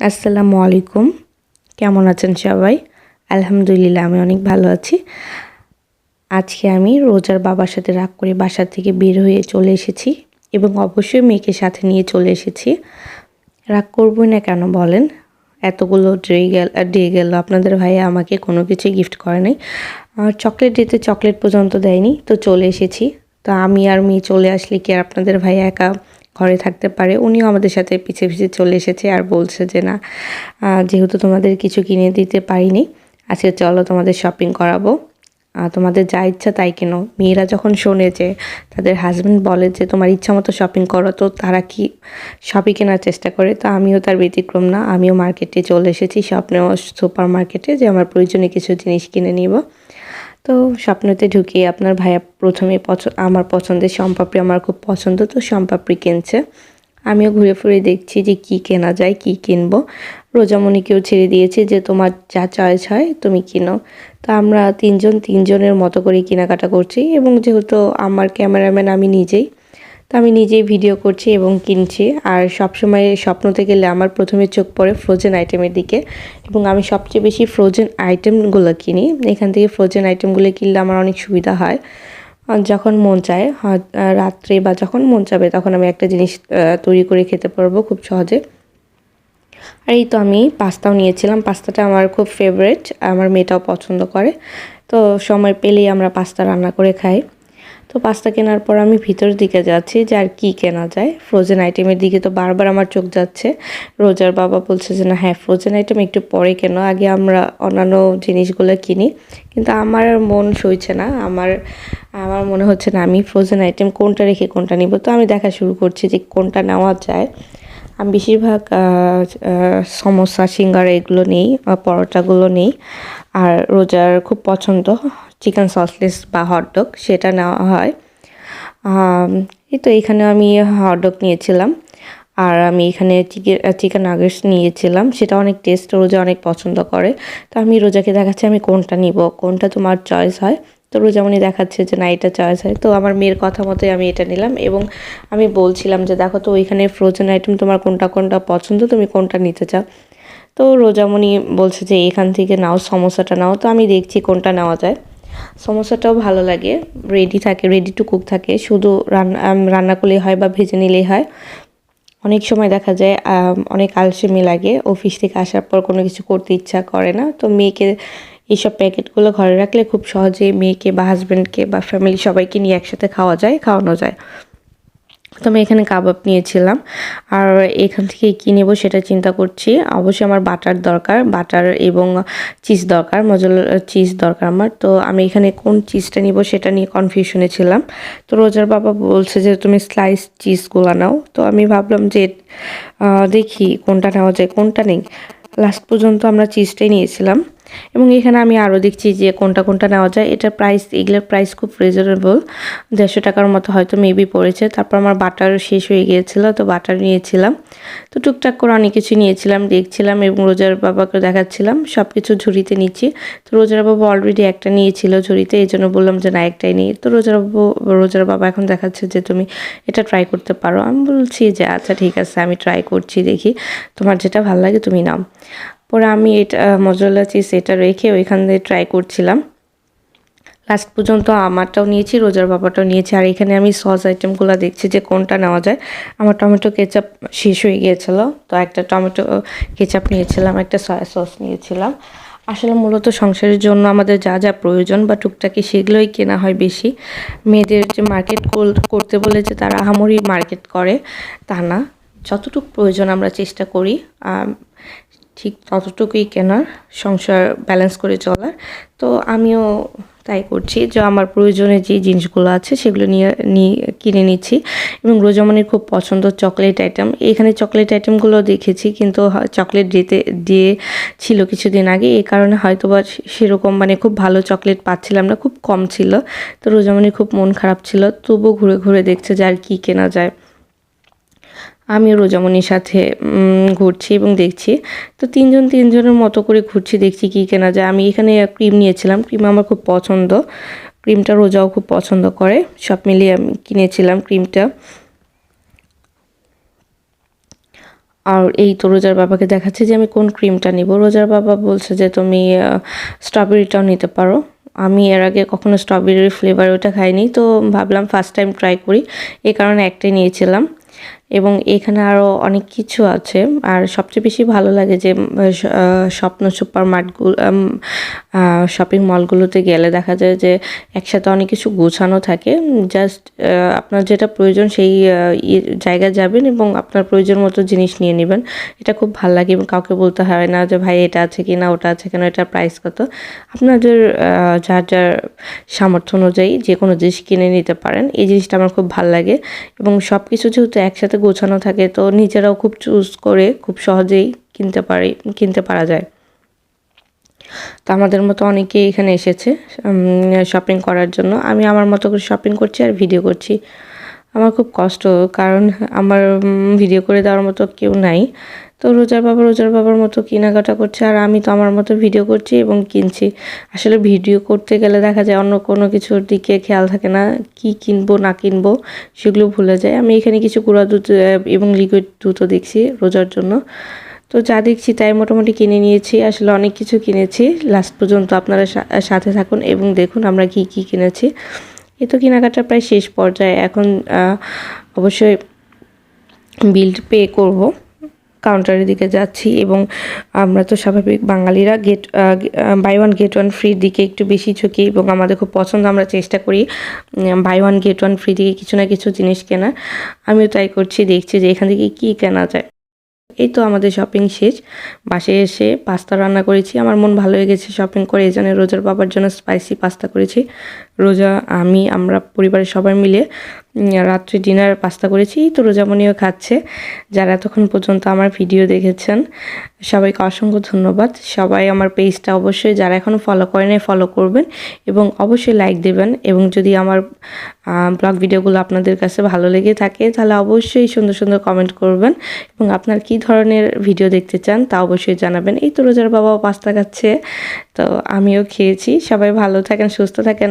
আসসালামু আলাইকুম। কেমন আছেন সবাই? আলহামদুলিল্লাহ, আমি অনেক ভালো আছি। আজকে আমি রোজার বাবার সাথে রাগ করে বাসা থেকে বের হয়ে চলে এসেছি এবং অবশ্যই মেয়েকে সাথে নিয়ে চলে এসেছি। রাগ করব না কেন বলেন? এতগুলো ডে গেল ডে গেল, আপনাদের ভাইয়া আমাকে কোনো কিছু গিফট করে নাই। আর চকলেট দিতে চকলেট পর্যন্ত দেয়নি, তো চলে এসেছি। তো আমি আর মেয়ে চলে আসলে কি আর আপনাদের ভাইয়া একা ঘরে থাকতে পারে। উনিও আমাদের সাথে পিছে পিছে চলে এসেছে আর বলছে যে, না যেহেতু তোমাদের কিছু কিনে দিতে পারিনি, আজকে চলো তোমাদের শপিং করাবো। তোমাদের যা ইচ্ছা তাই কেন। মেয়েরা যখন শোনে যে, তাদের হাজব্যান্ড বলে যে, তোমার ইচ্ছা মতো শপিং করো তো, তারা কি শপিং কেনার চেষ্টা করে? তো আমিও তার ব্যতিক্রম না, আমিও মার্কেটে চলে এসেছি, স্বপ্নেও সুপার মার্কেটে যে, আমার প্রয়োজনীয় কিছু জিনিস কিনে নিব। তো স্বপ্নতে ঢুকিয়ে আপনার ভাইয়া প্রথমে আমার পছন্দের সম্পাপড়ি আমার খুব পছন্দ, তো সম্পাপড়ি কিনছে। আমিও ঘুরে ফিরে দেখছি যে কি কেনা যায়, কি কিনবো। রোজামণিকেও ছেড়ে দিয়েছে যে, তোমার যা চয়েস হয়, তুমি কিনো। তো আমরা তিনজন, তিনজনের মতো করে কেনাকাটা করছি এবং যেহেতু আমার ক্যামেরাম্যান আমি নিজেই তো আমি নিজেই ভিডিও করছি এবং কিনছি। আর সবসময় স্বপ্নতে গেলে আমার প্রথমে চোখ পড়ে ফ্রোজেন আইটেমের দিকে। এবং আমি সবচেয়ে বেশি ফ্রোজেন আইটেমগুলো কিনি। এখান থেকে ফ্রোজেন আইটেমগুলো কিনলে আমার অনেক সুবিধা হয়। যখন মন চায় রাত্রে বা যখন মন চাবে তখন আমি একটা জিনিস তৈরি করে খেতে পারব খুব সহজে। আর এই তো আমি পাস্তাও নিয়েছিলাম। পাস্তাটা আমার খুব ফেভারেট আমার মেয়েটাও পছন্দ করে। তো সময় পেলেই আমরা পাস্তা রান্না করে খাই। তো পাস্তা কেনার পর আমি ভিতর দিকে যাচ্ছি যে আর কী কেনা যায়। ফ্রোজেন আইটেমের দিকে তো বারবার আমার চোখ যাচ্ছে। রোজার বাবা বলছে যে, না হ্যাঁ ফ্রোজেন আইটেম একটু পরে কেন। আগে আমরা অন্যান্য জিনিসগুলো কিনি। কিন্তু আমার মন সইছে না। আমার আমার মনে হচ্ছে, না, আমি ফ্রোজেন আইটেম কোনটা রেখে কোনটা নিব? তো আমি দেখা শুরু করছি যে কোনটা নেওয়া যায়। আমি বেশিরভাগ সমোসা, সিঙ্গারা এগুলো নেই পরোটাগুলো নেই। আর রোজার খুব পছন্দ। চিকেন সসলেস বা হটডগ সেটা নেওয়া হয়। এই তো এখানে আমি হটডগ নিয়েছিলাম। আর আমি এখানে চিকেন চিকেন নাগেটস নিয়েছিলাম। সেটা অনেক টেস্ট রোজা অনেক পছন্দ করে। তো আমি রোজাকে দেখাচ্ছি, আমি কোনটা নিব, কোনটা তোমার চয়েস হয়। তো রোজামণি দেখাচ্ছে যে, না, এটা চয়েস হয়। তো আমার মেয়ের কথা মতোই আমি এটা নিলাম এবং আমি বলছিলাম যে, দেখো তো, ওইখানে ফ্রোজেন আইটেম তোমার কোনটা কোনটা পছন্দ, তুমি কোনটা নিতে চাও? তো রোজামণি বলছে যে, এখান থেকে নাও সমস্যাটা নাও। তো আমি দেখছি কোনটা নেওয়া যায়। সমোসাটাও ভালো লাগে রেডি থাকে রেডি টু কুক থাকে। শুধু রান্না রান্না করলেই হয় বা ভেজে নিলেই হয়। অনেক সময় দেখা যায় অনেক আলসেমি লাগে। অফিস থেকে আসার পর কোনো কিছু করতে ইচ্ছা করে না। তো মেয়েকে এইসব প্যাকেটগুলো ঘরে রাখলে খুব সহজেই মেয়েকে বা হাজব্যান্ডকে বা ফ্যামিলি সবাইকে নিয়ে একসাথে খাওয়া যায়, খাওয়ানো যায়। তো আমি এখানে কাবাব নিয়েছিলাম। আর এখান থেকে কী নেব সেটা চিন্তা করছি। অবশ্যই আমার বাটার দরকার, বাটার এবং চিজ দরকার, মজল চিজ দরকার আমার। তো আমি এখানে কোন চিজটা নিব সেটা নিয়ে কনফিউশনে ছিলাম। তো রোজার বাবা বলছে যে, তুমি স্লাইস চিজগুলো নাও। তো আমি ভাবলাম যে দেখি কোনটা নেওয়া যায়, কোনটা নেই। লাস্ট পর্যন্ত আমরা চিজটাই নিয়েছিলাম। এবং এখানে আমি আরও দেখছি যে কোনটা কোনটা নেওয়া যায়। এটার প্রাইস এগুলোর প্রাইস খুব রিজনেবল দেড়শো টাকার মতো হয়তো মেবি পড়েছে। তারপর আমার বাটার শেষ হয়ে গিয়েছিল, তো বাটার নিয়েছিলাম। তো টুকটাক করে অনেক কিছু নিয়েছিলাম, দেখছিলাম এবং রোজার বাবাকে দেখাচ্ছিলাম। সব কিছু ঝুড়িতে নিচ্ছি। তো রোজার বাবা অলরেডি একটা নিয়েছিল ঝুড়িতে, এই জন্য বললাম যে না, একটাই নিই। তো রোজার বাবু, রোজার বাবা এখন দেখাচ্ছে যে তুমি এটা ট্রাই করতে পারো। আমি বলছি যে আচ্ছা ঠিক আছে, আমি ট্রাই করছি, দেখি। তোমার যেটা ভালো লাগে তুমি নাও। পরে আমি এটা মজলা চিজ এটা রেখে ওইখান দিয়ে ট্রাই করছিলাম। লাস্ট পর্যন্ত আমারটাও নিয়েছি, রোজার বাবাটাও নিয়েছি। আর এখানে আমি সস আইটেমগুলো দেখছি যে কোনটা নেওয়া যায়। আমার টমেটো কেচাপ শেষ হয়ে গিয়েছিল, তো একটা টমেটো কেচাপ নিয়েছিলাম, একটা সয়া সস নিয়েছিলাম। আসলে মূলত সংসারের জন্য আমাদের যা যা প্রয়োজন, বা টুকটাকি সেগুলোই কেনা হয় বেশি। মেয়েদের যে মার্কেট করতে বলে যে তারা আহামরি মার্কেট করে, তা না। যতটুকু প্রয়োজন আমরা চেষ্টা করি ঠিক ততটুকুই কেনার সংসার ব্যালেন্স করে চলার। তো আমিও তাই করছি যে আমার প্রয়োজনে যে জিনিসগুলো আছে সেগুলো নিয়ে কিনে নিচ্ছি। এবং রোজামনির খুব পছন্দ চকলেট আইটেম এখানে চকলেট আইটেমগুলো দেখেছি কিন্তু চকলেট দিতে, দিয়ে ছিল কিছুদিন আগে। এই কারণে হয়তো বা সেরকম মানে খুব ভালো চকলেট পাচ্ছিলাম না, খুব কম ছিল। তো রোজামনির খুব মন খারাপ ছিল। তবুও ঘুরে ঘুরে দেখছে যে আর কী কেনা যায়। আমিও রোজামণির সাথে ঘুরছি এবং দেখছি। তো তিনজন তিনজনের মতো করে ঘুরছি, দেখছি কী কেনা যায়। আমি এখানে ক্রিম নিয়েছিলাম। ক্রিম আমার খুব পছন্দ। ক্রিমটা রোজাও খুব পছন্দ করে। সব মিলিয়ে আমি কিনেছিলাম ক্রিমটা। আর এই তো রোজার বাবাকে দেখাচ্ছে যে আমি কোন ক্রিমটা নিব। রোজার বাবা বলছে যে তুমি স্ট্রবেরিটাও নিতে পারো। আমি এর আগে কখনো স্ট্রবেরির ফ্লেভার ওটা খাইনি। তো ভাবলাম ফার্স্ট টাইম ট্রাই করি। এই কারণে একটাই নিয়েছিলাম। এবং এখানে আরও অনেক কিছু আছে। আর সবচেয়ে বেশি ভালো লাগে যে স্বপ্ন সুপার মার্টগুলো শপিং মলগুলোতে গেলে দেখা যায় যে, একসাথে অনেক কিছু গোছানো থাকে। জাস্ট আপনার যেটা প্রয়োজন সেই জায়গায় যাবেন এবং আপনার প্রয়োজন মতো জিনিস নিয়ে নেবেন। এটা খুব ভালো লাগে এবং কাউকে বলতে হয় না যে, ভাই, এটা আছে কি না ওটা আছে কেন, এটার প্রাইস কত? আপনাদের যার যার সামর্থ্য অনুযায়ী যে কোনো জিনিস কিনে নিতে পারেন। এই জিনিসটা আমার খুব ভালো লাগে এবং সব কিছু যেহেতু একসাথে গোছানো থাকে, তো নিজেরাও খুব চুজ করে খুব সহজেই কিনতে পারি, কিনতে পারা যায়। তো আমাদের মতো অনেকেই এখানে এসেছে শপিং করার জন্য। আমি আমার মতো করে শপিং করছি আর ভিডিও করছি। আমার খুব কষ্ট, কারণ আমার ভিডিও করে দেওয়ার মতো কেউ নাই। তো রোজার বাবা রোজার বাবার মতো কেনাকাটা করছে, আর আমি তো আমার মতো ভিডিও করছি এবং কিনছি। আসলে ভিডিও করতে গেলে দেখা যায় অন্য কোনো কিছুর দিকে খেয়াল থাকে না, কি কিনবো, না কিনবো, সেগুলো ভুলে যায়। আমি এখানে কিছু গুঁড়া দুধ এবং লিকুইড দুধও দেখছি রোজার জন্য। তো যা দেখছি তাই মোটামুটি কিনে নিয়েছি, আসলে অনেক কিছু কিনেছি। লাস্ট পর্যন্ত আপনারা সাথে থাকুন এবং দেখুন আমরা কি কি কিনেছি। এ তো কেনাকাটা প্রায় শেষ পর্যায়ে। এখন অবশ্যই বিল পে করব কাউন্টারের দিকে যাচ্ছি এবং আমরা তো স্বাভাবিক বাঙালিরা get buy one get one ফ্রির দিকে একটু বেশি ঝুঁকি এবং আমাদের খুব পছন্দ, আমরা চেষ্টা করি buy one get one free দিকে কিছু না কিছু জিনিস কেনা আমিও তাই করছি, দেখছি যে এখান থেকে কী কেনা যায়। এই তো আমাদের শপিং শেষ, বাসে এসে পাস্তা রান্না করেছি, আমার মন ভালো হয়ে গেছে শপিং করে, এই জন্য রোজার বাবার জন্য স্পাইসি পাস্তা করেছি। রোজা, আমি, আমরা পরিবারের সবাই মিলে রাত্রে ডিনার পাস্তা করেছি। তো রোজামণিও খাচ্ছে। যারা এতক্ষণ পর্যন্ত আমার ভিডিও দেখেছেন, সবাইকে অসংখ্য ধন্যবাদ। সবাই আমার পেজটা অবশ্যই, যারা এখনও ফলো করেন ফলো করবেন এবং অবশ্যই লাইক দেবেন এবং যদি আমার ব্লগ ভিডিওগুলো আপনাদের কাছে ভালো লেগে থাকে, তাহলে অবশ্যই সুন্দর সুন্দর কমেন্ট করবেন এবং আপনার কি ধরনের ভিডিও দেখতে চান, তা অবশ্যই জানাবেন। এই তো রোজার বাবাও পাস্তা খাচ্ছে, তো আমিও খেয়েছি। সবাই ভালো থাকেন, সুস্থ থাকেন।